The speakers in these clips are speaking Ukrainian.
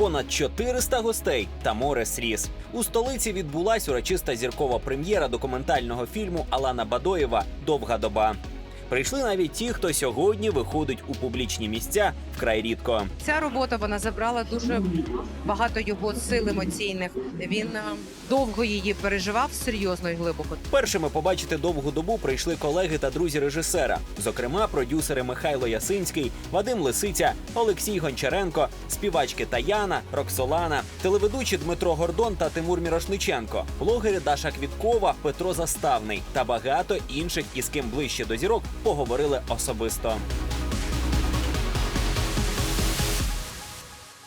понад 400 гостей та море сріз. У столиці відбулась урочиста зіркова прем'єра документального фільму Алана Бадоєва Довга доба. Прийшли навіть ті, хто сьогодні виходить у публічні місця вкрай рідко. Ця робота вона забрала дуже багато його сил емоційних. Він е, довго її переживав серйозно і глибоко. Першими побачити довгу добу прийшли колеги та друзі режисера, зокрема, продюсери Михайло Ясинський, Вадим Лисиця, Олексій Гончаренко, співачки Таяна, Роксолана, телеведучі Дмитро Гордон та Тимур Мірошниченко, блогери Даша Квіткова, Петро Заставний та багато інших, із ким ближче до зірок поговорили особисто.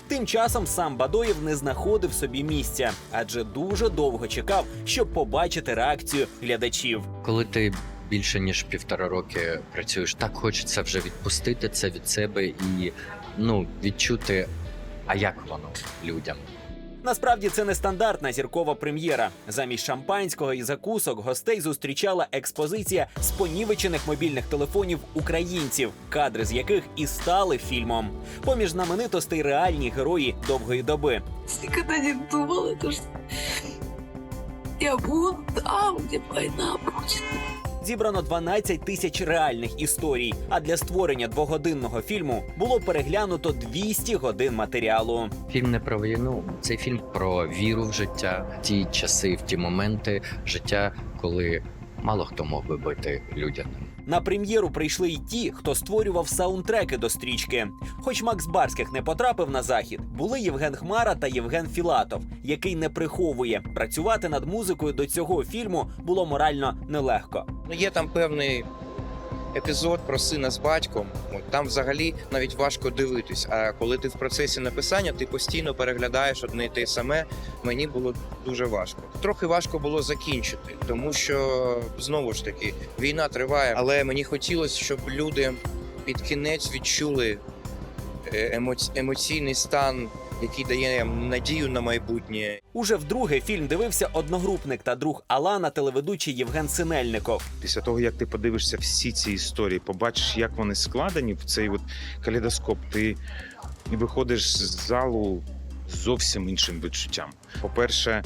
Тим часом сам Бадоєв не знаходив собі місця, адже дуже довго чекав, щоб побачити реакцію глядачів. Коли ти більше ніж півтора роки працюєш, так хочеться вже відпустити це від себе і ну відчути, а як воно людям. Насправді це не стандартна зіркова прем'єра. Замість шампанського і закусок гостей зустрічала експозиція з мобільних телефонів українців, кадри з яких і стали фільмом. Поміж знаменитостей реальні герої довгої доби. Никогда не думала, что я буду там, где война будет. Зібрано 12 тисяч реальних історій. А для створення двогодинного фільму було переглянуто 200 годин матеріалу. Фільм не про війну, цей фільм про віру в життя, ті часи, в ті моменти життя, коли мало хто мог би бити людяним. На прем'єру прийшли й ті, хто створював саундтреки до стрічки. Хоч Макс Барських не потрапив на захід, були Євген Хмара та Євген Філатов, який не приховує. Працювати над музикою до цього фільму було морально нелегко. Ну, є там певний епізод про сина з батьком. От, там взагалі навіть важко дивитись. А коли ти в процесі написання, ти постійно переглядаєш одне й те саме. Мені було дуже важко. Трохи важко було закінчити, тому що знову ж таки війна триває, але мені хотілося, щоб люди під кінець відчули е, емоційний стан, який дає надію на майбутнє. Уже вдруге фільм дивився одногрупник та друг Алана, телеведучий Євген Синельников. Після того, як ти подивишся всі ці історії, побачиш, як вони складені в цей от калейдоскоп, ти виходиш з залу зовсім іншим відчуттям. По-перше,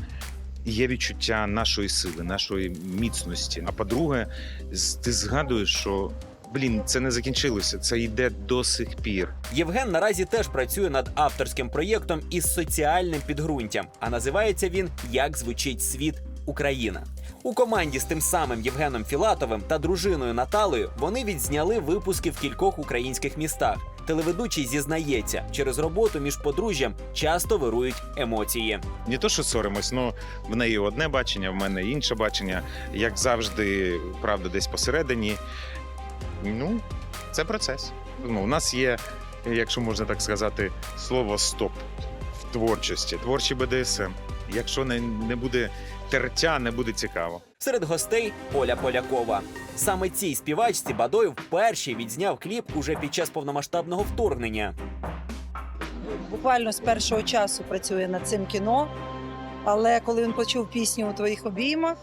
є відчуття нашої сили, нашої міцності. А по-друге, ти згадуєш, що блін, це не закінчилося, це йде до сих пір. Євген наразі теж працює над авторським проєктом із соціальним підґрунтям, а називається він Як звучить світ Україна. У команді з тим самим Євгеном Філатовим та дружиною Наталею вони відзняли випуски в кількох українських містах. Телеведучий зізнається, через роботу між подружжям часто вирують емоції. Не то, що соримось, але в неї одне бачення, в мене інше бачення. Як завжди, правда, десь посередині. Ну, це процес. Ну, у нас є, якщо можна так сказати, слово стоп в творчості, творчий БДСМ. Якщо не, не буде тертя, не буде цікаво. Серед гостей Оля Полякова. Саме цій співачці Бадоєв перший відзняв кліп уже під час повномасштабного вторгнення. буквально з першого часу працює над цим кіно. Але коли він почув пісню у твоїх обіймах,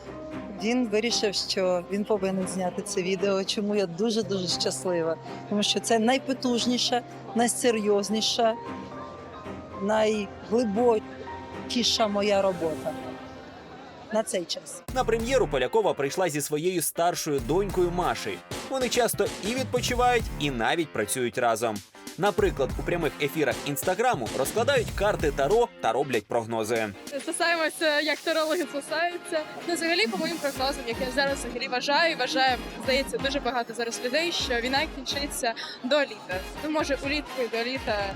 він вирішив, що він повинен зняти це відео. Чому я дуже дуже щаслива, тому що це найпотужніша, найсерйозніша, найглибокіша моя робота на цей час. На прем'єру Полякова прийшла зі своєю старшою донькою Машею. Вони часто і відпочивають, і навіть працюють разом. Наприклад, у прямих ефірах інстаграму розкладають карти таро та роблять прогнози. Спасаємося, як тарологи спасаються. Ну, взагалі, по моїм прогнозам, як я зараз взагалі вважаю, вважаю, здається, дуже багато зараз людей, що війна кінчиться до літа. Ну, може, улітку і до літа.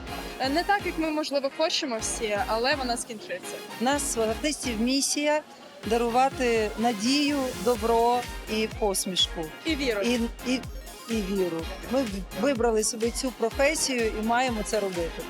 Не так, як ми можливо хочемо всі, але вона скінчиться. Нас в артистів місія дарувати надію, добро і посмішку. І віру. і, і, і віру. Ми вибрали собі цю професію і маємо це робити.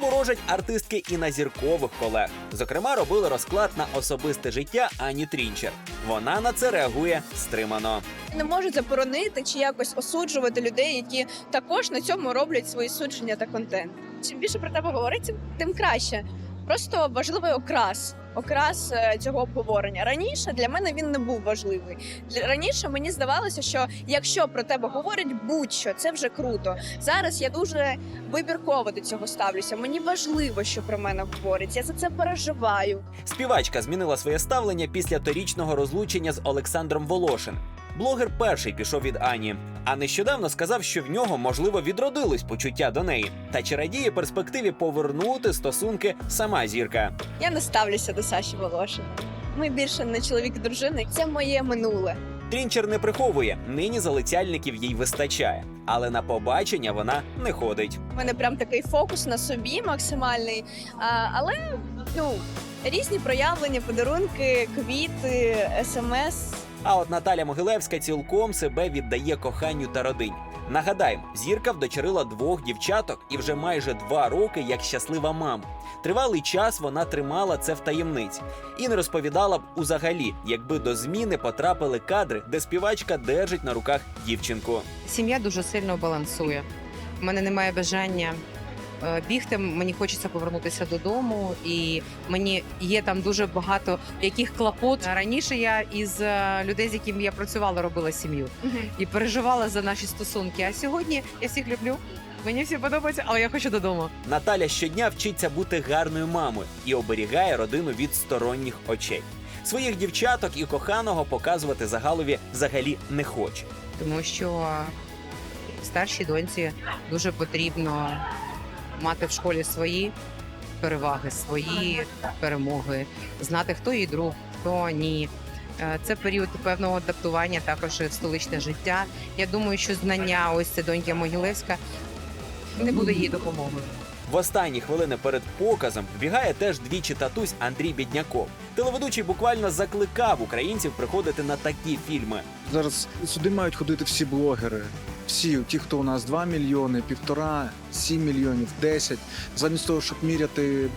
Ворожать артистки і на зіркових колег. Зокрема, робили розклад на особисте життя Ані Трінчер. Вона на це реагує стримано. не можуть заборонити чи якось осуджувати людей, які також на цьому роблять свої судження та контент. Чим більше про тебе говорить, тим- тим краще. Просто важливий окрас. Окрас е, цього обговорення раніше для мене він не був важливий. Раніше мені здавалося, що якщо про тебе говорять будь-що, це вже круто. Зараз я дуже вибірково до цього ставлюся. Мені важливо, що про мене говорять. Я за це переживаю. Співачка змінила своє ставлення після торічного розлучення з Олександром Волошин. Блогер перший пішов від Ані, а нещодавно сказав, що в нього можливо відродилось почуття до неї. Та чи радіє перспективі повернути стосунки сама зірка? Я не ставлюся до Саші Волошина. Ми більше не чоловік і дружина. Це моє минуле. Трінчер не приховує, нині залицяльників їй вистачає, але на побачення вона не ходить. У мене прям такий фокус на собі максимальний. А, але ну різні проявлення, подарунки, квіти, смс. А от Наталя Могилевська цілком себе віддає коханню та родині. Нагадаємо, зірка вдочерила двох дівчаток і вже майже два роки як щаслива мама. Тривалий час вона тримала це в таємниці і не розповідала б узагалі, якби до зміни потрапили кадри, де співачка держить на руках дівчинку. Сім'я дуже сильно балансує. У мене немає бажання бігти. Мені хочеться повернутися додому, і мені є там дуже багато яких клопот. Раніше я із е, людей, з якими я працювала, робила сім'ю і переживала за наші стосунки. А сьогодні я всіх люблю. Мені всі подобається, але я хочу додому. Наталя щодня вчиться бути гарною мамою і оберігає родину від сторонніх очей. Своїх дівчаток і коханого показувати загалові взагалі не хоче. тому що старшій доньці дуже потрібно мати в школі свої переваги, свої перемоги, знати, хто її друг, хто ні. Е, Це період певного адаптування також в столичне життя. Я думаю, що знання ось це доньки Могилевська не буде їй допомогою. В останні хвилини перед показом вбігає теж двічі татусь Андрій Бідняков. Телеведучий буквально закликав українців приходити на такі фільми. Зараз сюди мають ходити всі блогери. Всі, ті, хто у нас 2 мільйони, півтора, 7 мільйонів, 10. Замість того, щоб міряти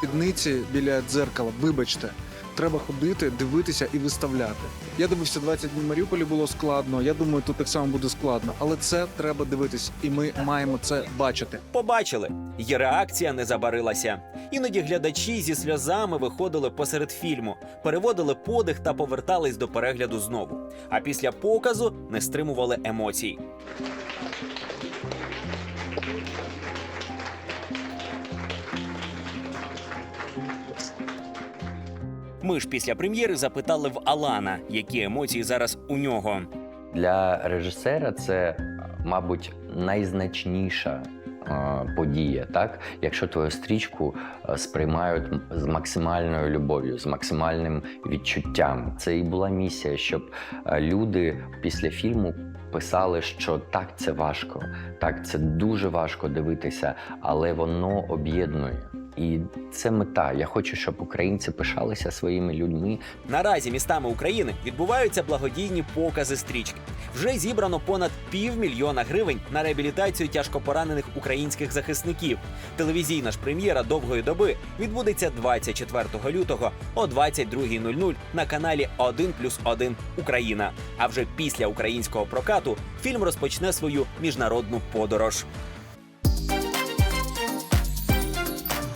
підниці біля дзеркала, вибачте, треба ходити, дивитися і виставляти. Я дивився 20 днів Маріуполі, було складно. Я думаю, тут так само буде складно. Але це треба дивитись, і ми маємо це бачити. Побачили, її реакція не забарилася. Іноді глядачі зі сльозами виходили посеред фільму, переводили подих та повертались до перегляду знову. А після показу не стримували емоцій. Ми ж після прем'єри запитали в Алана, які емоції зараз у нього. Для режисера це, мабуть, найзначніша е, подія, так? Якщо твою стрічку сприймають з максимальною любов'ю, з максимальним відчуттям. Це і була місія, щоб люди після фільму писали, що так, це важко, так, це дуже важко дивитися, але воно об'єднує. І це мета. Я хочу, щоб українці пишалися своїми людьми, Наразі містами України відбуваються благодійні покази стрічки. Вже зібрано понад півмільйона гривень на реабілітацію тяжкопоранених українських захисників. Телевізійна ж прем'єра довгої доби відбудеться 24 лютого о 22.00 на каналі 1+,1 Україна. А вже після українського прокату фільм розпочне свою міжнародну подорож.